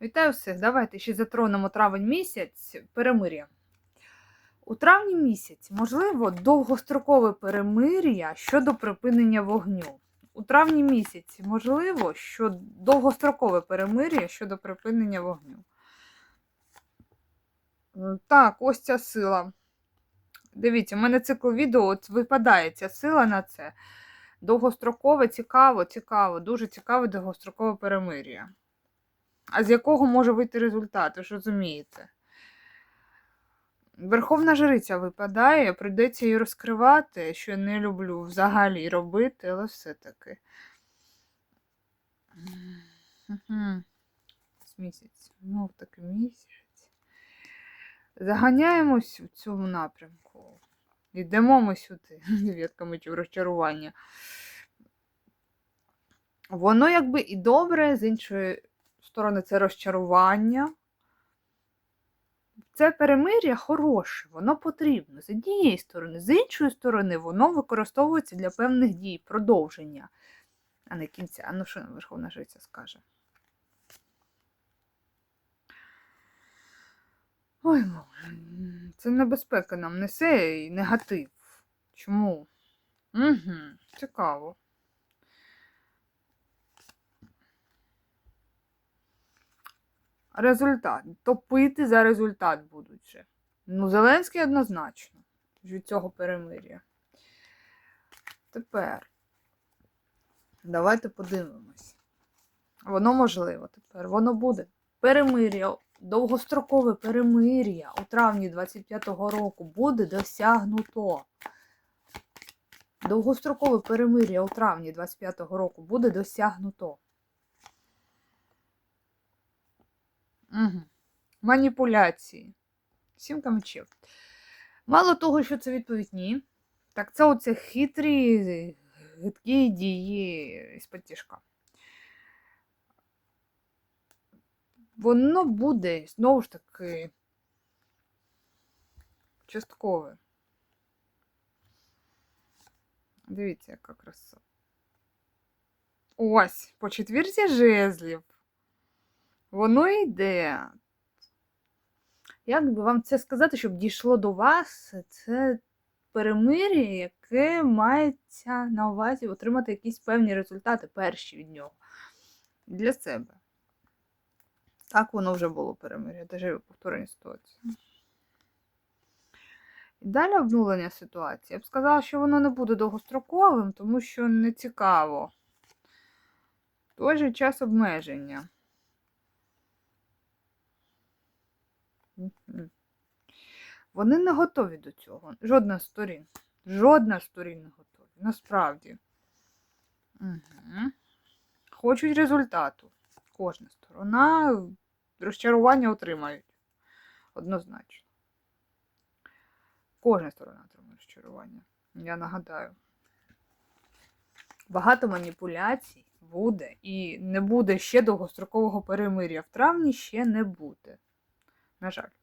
Вітаю всіх! Давайте ще затронемо травень місяць перемир'я. У травні місяці можливо довгострокове перемир'я щодо припинення вогню. У травні місяці можливо, що довгострокове перемир'я щодо припинення вогню. Так, ось ця сила. Дивіться, у мене цикл відео от випадає ця сила на це. Довгострокове, цікаво, цікаво, дуже цікаве довгострокове перемир'я. А з якого може вийти результат, ви ж розумієте? Верховна жриця випадає, прийдеться її розкривати, що я не люблю взагалі робити, але все-таки. Місяць. Ну, таки місяць. Заганяємось в цьому напрямку. Йдемо ми сюди. Дев'ятка мечів розчарування. Воно якби і добре, з іншої сторони, це розчарування. Це перемир'я хороше, воно потрібно з однієї сторони, з іншої сторони, воно використовується для певних дій, продовження, а не кінця. А ну що Верховна Жриця скаже? Ой, це небезпека нам несе і негатив. Чому? Угу, цікаво. Результат. Топити за результат будуть же. Ну, Зеленський однозначно від цього перемир'я. Тепер давайте подивимось. Воно можливо тепер. Воно буде. Перемир'я, довгострокове перемир'я у травні 25-го року буде досягнуто. Довгострокове перемир'я у травні 25-го року буде досягнуто. Угу. Маніпуляції. Сімка мечів. Мало того, що це відповідь ні. Так це оце хитрі, гидкі дії з потішка. Воно буде, знову ж таки, часткове. Дивіться, яка краса. Ось, по четвірці жезлів. Воно йде. Як би вам це сказати, щоб дійшло до вас, це перемир'я, яке мається на увазі отримати якісь певні результати перші від нього для себе. Так воно вже було перемир'я, даже повторення ситуації. Далі обнулення ситуації. Я б сказала, що воно не буде довгостроковим, тому що не цікаво. Той же час обмеження. Вони не готові до цього. Жодна сторін. Жодна сторін не готові. Насправді. Угу. Хочуть результату. Кожна сторона розчарування отримають. Однозначно. Кожна сторона отримає розчарування. Я нагадаю. Багато маніпуляцій буде і не буде ще довгострокового перемир'я. В травні ще не буде. На жаль.